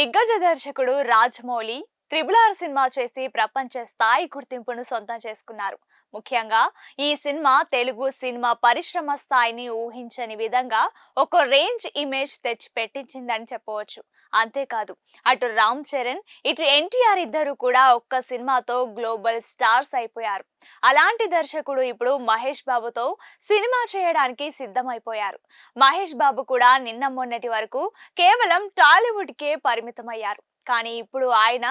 దిగ్గజ దర్శకుడు Rajamouli triple R cinema చేసి ప్రపంచ స్థాయి గుర్తింపును సొంతం చేసుకున్నారు. ముఖ్యంగా ఈ సినిమా తెలుగు సినిమా పరిశ్రమ స్థాయిని ఊహించని విధంగా ఒక రేంజ్ ఇమేజ్ తెచ్చి పెట్టించిందని చెప్పవచ్చు. అంతేకాదు అటు రామ్ చరణ్ ఇటు ఎన్టీఆర్ ఇద్దరు కూడా ఒక్క సినిమాతో గ్లోబల్ స్టార్స్ అయిపోయారు. అలాంటి దర్శకుడు ఇప్పుడు మహేష్ బాబుతో సినిమా చేయడానికి సిద్ధమైపోయారు. మహేష్ బాబు కూడా నిన్న మొన్నటి వరకు కేవలం టాలీవుడ్కే పరిమితమయ్యారు. కానీ ఇప్పుడు ఆయన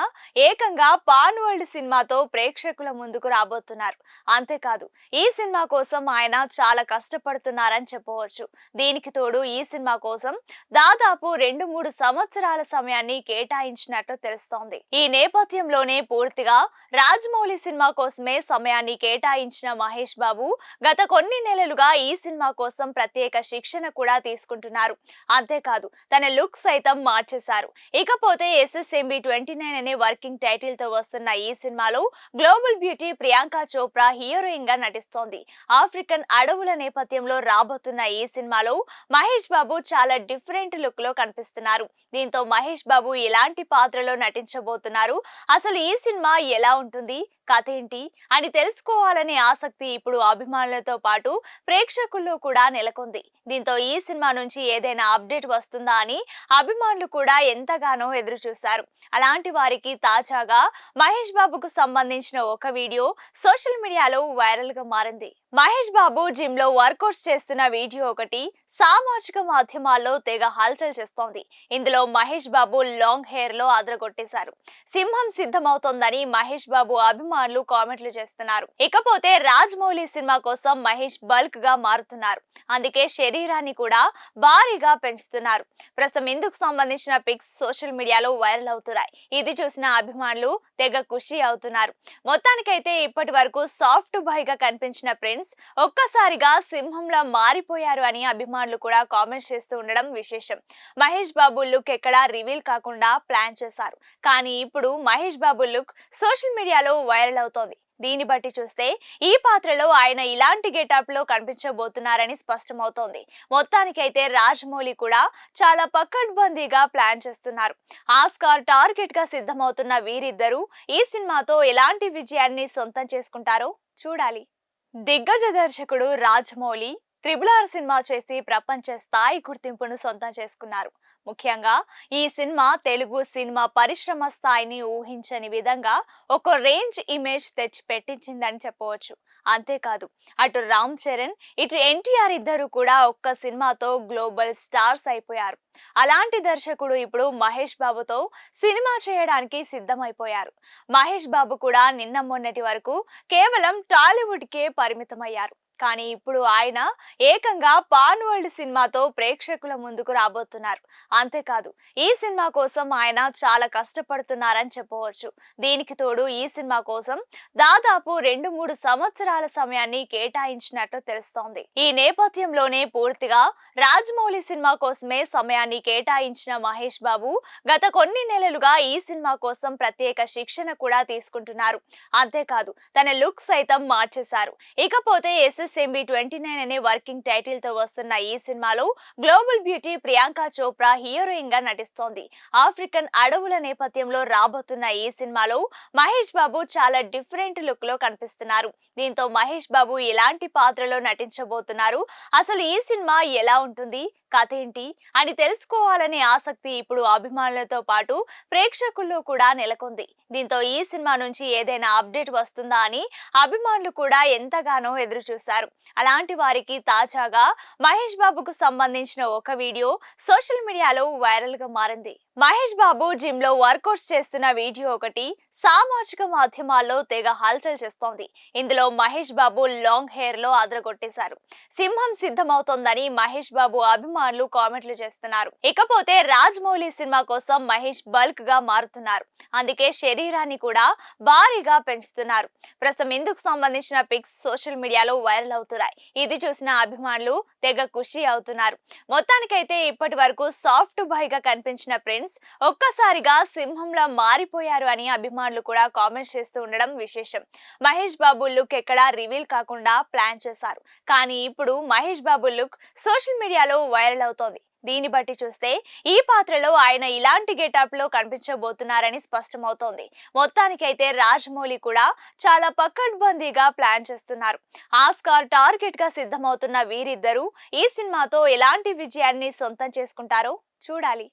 ఏకంగా పాన్ వరల్డ్ సినిమాతో ప్రేక్షకుల ముందుకు రాబోతున్నారు. అంతేకాదు ఈ సినిమా కోసం ఆయన చాలా కష్టపడుతున్నారని చెప్పవచ్చు. దీనికి తోడు ఈ సినిమా కోసం దాదాపు రెండు మూడు సంవత్సరాల సమయాన్ని కేటాయించినట్లు తెలుస్తోంది. ఈ నేపథ్యంలోనే పూర్తిగా రాజమౌళి సినిమా కోసమే సమయాన్ని కేటాయించిన మహేష్ బాబు గత కొన్ని నెలలుగా ఈ సినిమా కోసం ప్రత్యేక శిక్షణ కూడా తీసుకుంటున్నారు. అంతేకాదు తన లుక్ సైతం మార్చేశారు. ఇకపోతే ఎస్ఎస్ఎంబి ట్వంటీ నైన్ అనే వర్కింగ్ టైటిల్తో వస్తున్న ఈ సినిమాలో గ్లోబల్ బ్యూటీ ప్రియాంక చోప్రా హీరోయిన్గా నటిస్తోంది. ఆఫ్రికన్ అడవుల నేపథ్యంలో రాబోతున్న ఈ సినిమాలో మహేష్ బాబు చాలా డిఫరెంట్ లుక్లో కనిపిస్తున్నారు. దీంతో మహేష్ బాబు ఎలాంటి పాత్రలో నటించబోతున్నారు? అసలు ఈ సినిమా ఎలా ఉంటుంది? కథ ఏంటి? అని తెలుసుకోవాలనే ఆసక్తి ఇప్పుడు అభిమానులతో పాటు ప్రేక్షకుల్లో కూడా నెలకొంది. దీంతో ఈ సినిమా నుంచి ఏదైనా అప్డేట్ వస్తుందా అని అభిమానులు కూడా ఎంతగానో ఎదురుచూశారు. చేశారు. అలాంటి వారికి తాజాగా మహేష్ బాబుకు సంబంధించిన ఒక వీడియో సోషల్ మీడియాలో వైరల్గా మారింది. మహేష్ బాబు జిమ్లో వర్కౌట్స్ చేస్తున్న వీడియో ఒకటి సామాజిక మాధ్యమాల్లో తెగ హల్చల్ చేస్తోంది. ఇందులో మహేష్ బాబు లాంగ్ హెయిర్లో అదరగొట్టేశారు. సింహం సిద్ధమవుతోందని మహేష్ బాబు అభిమానులు కామెంట్లు చేస్తున్నారు. ఇకపోతే రాజమౌళి సినిమా కోసం మహేష్ బల్క్గా మారుతున్నారు. అందుకే శరీరాన్ని కూడా భారీగా పెంచుతున్నారు. ప్రస్తుతం ఇందుకు సంబంధించిన పిక్స్ సోషల్ మీడియాలో వైరల్ అవుతున్నాయి ఇది చూసిన అభిమానులు తెగ ఖుషి అవుతున్నారు. మొత్తానికైతే ఇప్పటి వరకు సాఫ్ట్ బాయ్గా కనిపించిన ప్రిన్స్ ఒక్కసారిగా సింహంలా మారిపోయారు అని అభిమానులు కూడా కామెంట్స్ చేస్తూ ఉండడం విశేషం. మహేష్ బాబు లుక్ ఎక్కడా రివీల్ కాకుండా ప్లాన్ చేశారు. కానీ ఇప్పుడు మహేష్ బాబు లుక్ సోషల్ మీడియాలో వైరల్ అవుతోంది. దీన్ని బట్టి చూస్తే ఈ పాత్రలో ఆయన ఇలాంటి గెటప్లో కనిపించబోతున్నారని స్పష్టమవుతోంది. మొత్తానికైతే రాజమౌళి కూడా చాలా పకడ్బందీగా ప్లాన్ చేస్తున్నారు. ఆస్కార్ టార్గెట్గా సిద్ధమవుతున్న వీరిద్దరూ ఈ సినిమాతో ఎలాంటి విజయాన్ని సొంతం చేసుకుంటారో చూడాలి. దిగ్గజ దర్శకుడు రాజమౌళి త్రిబుల్ ఆర్ సినిమా చేసి ప్రపంచ స్థాయి గుర్తింపును సొంతం చేసుకున్నారు. ముఖ్యంగా ఈ సినిమా తెలుగు సినిమా పరిశ్రమ స్థాయిని ఊహించని విధంగా ఒక రేంజ్ ఇమేజ్ తెచ్చి పెట్టించిందని చెప్పవచ్చు. అంతేకాదు అటు రామ్ చరణ్ ఇటు ఎన్టీఆర్ ఇద్దరు కూడా ఒక్క సినిమాతో గ్లోబల్ స్టార్స్ అయిపోయారు. అలాంటి దర్శకుడు ఇప్పుడు మహేష్ బాబుతో సినిమా చేయడానికి సిద్ధమైపోయారు. మహేష్ బాబు కూడా నిన్న మొన్నటి వరకు కేవలం టాలీవుడ్ కే పరిమితమయ్యారు. కానీ ఇప్పుడు ఆయన ఏకంగా పాన్ వరల్డ్ సినిమాతో ప్రేక్షకుల ముందుకు రాబోతున్నారు. అంతేకాదు ఈ సినిమా కోసం ఆయన చాలా కష్టపడుతున్నారని చెప్పవచ్చు. దీనికి తోడు ఈ సినిమా కోసం దాదాపు రెండు మూడు సంవత్సరాల సమయాన్ని కేటాయించినట్లు తెలుస్తోంది. ఈ నేపథ్యంలోనే పూర్తిగా రాజమౌళి సినిమా కోసమే సమయాన్ని కేటాయించిన మహేష్ బాబు గత కొన్ని నెలలుగా ఈ సినిమా కోసం ప్రత్యేక శిక్షణ కూడా తీసుకుంటున్నారు. అంతేకాదు తన లుక్ సైతం మార్చేశారు. ఇకపోతే ఎస్ఎస్ఎంబి ట్వంటీ నైన్ అనే వర్కింగ్ టైటిల్తో వస్తున్న ఈ సినిమాలో గ్లోబల్ బ్యూటీ ప్రియాంక చోప్రా హీరోయిన్గా నటిస్తోంది. ఆఫ్రికన్ అడవుల నేపథ్యంలో రాబోతున్న ఈ సినిమాలో మహేష్ బాబు చాలా డిఫరెంట్ లుక్లో కనిపిస్తున్నారు. దీంతో మహేష్ బాబు ఎలాంటి పాత్రలో నటించబోతున్నారు? అసలు ఈ సినిమా ఎలా ఉంటుంది? కథ ఏంటి? అని తెలుసుకోవాలనే ఆసక్తి ఇప్పుడు అభిమానులతో పాటు ప్రేక్షకుల్లో కూడా నెలకొంది. దీంతో ఈ సినిమా నుంచి ఏదైనా అప్డేట్ వస్తుందా అని అభిమానులు కూడా ఎంతగానో ఎదురు చూశారు అలాంటి వారికి తాజాగా మహేష్ బాబుకు సంబంధించిన ఒక వీడియో సోషల్ మీడియాలో వైరల్గా మారింది. మహేష్ బాబు జిమ్లో వర్కౌట్స్ చేస్తున్న వీడియో ఒకటి సామాజిక మాధ్యమాల్లో తెగ హల్చల్ చేస్తోంది. ఇందులో మహేష్ బాబు లాంగ్ హెయిర్లో అదరగొట్టేశారు. సింహం సిద్ధమవుతోందని మహేష్ బాబు అభిమానులు కామెంట్లు చేస్తున్నారు. ఇకపోతే రాజమౌళి సినిమా కోసం మహేష్ బల్క్గా మారుతున్నారు. అందుకే శరీరాన్ని కూడా భారీగా పెంచుతున్నారు. ప్రస్తుతం ఇందుకు సంబంధించిన పిక్స్ సోషల్ మీడియాలో వైరల్ అవుతున్నాయి. ఇది చూసిన అభిమానులు తెగ ఖుషి అవుతున్నారు. మొత్తానికైతే ఇప్పటి వరకు సాఫ్ట్ బాయ్గా కనిపించిన ప్రిన్స్ ఒక్కసారిగా సింహంలా మారిపోయారు అని అభిమానులు కూడా కామెంట్స్ చేస్తూ ఉండడం విశేషం. మహేష్ బాబు లుక్ ఎక్కడా రివీల్ కాకుండా ప్లాన్ చేశారు. కానీ ఇప్పుడు మహేష్ బాబు లుక్ సోషల్ మీడియాలో వైరల్ అవుతోంది. దీన్ని బట్టి చూస్తే ఈ పాత్రలో ఆయన ఇలాంటి గెటప్లో కనిపించబోతున్నారని స్పష్టమవుతోంది. మొత్తానికైతే రాజమౌళి కూడా చాలా పక్కడ్బందీగా ప్లాన్ చేస్తున్నారు. ఆస్కార్ టార్గెట్గా సిద్ధమవుతున్న వీరిద్దరూ ఈ సినిమాతో ఎలాంటి విజయాన్ని సొంతం చేసుకుంటారో చూడాలి.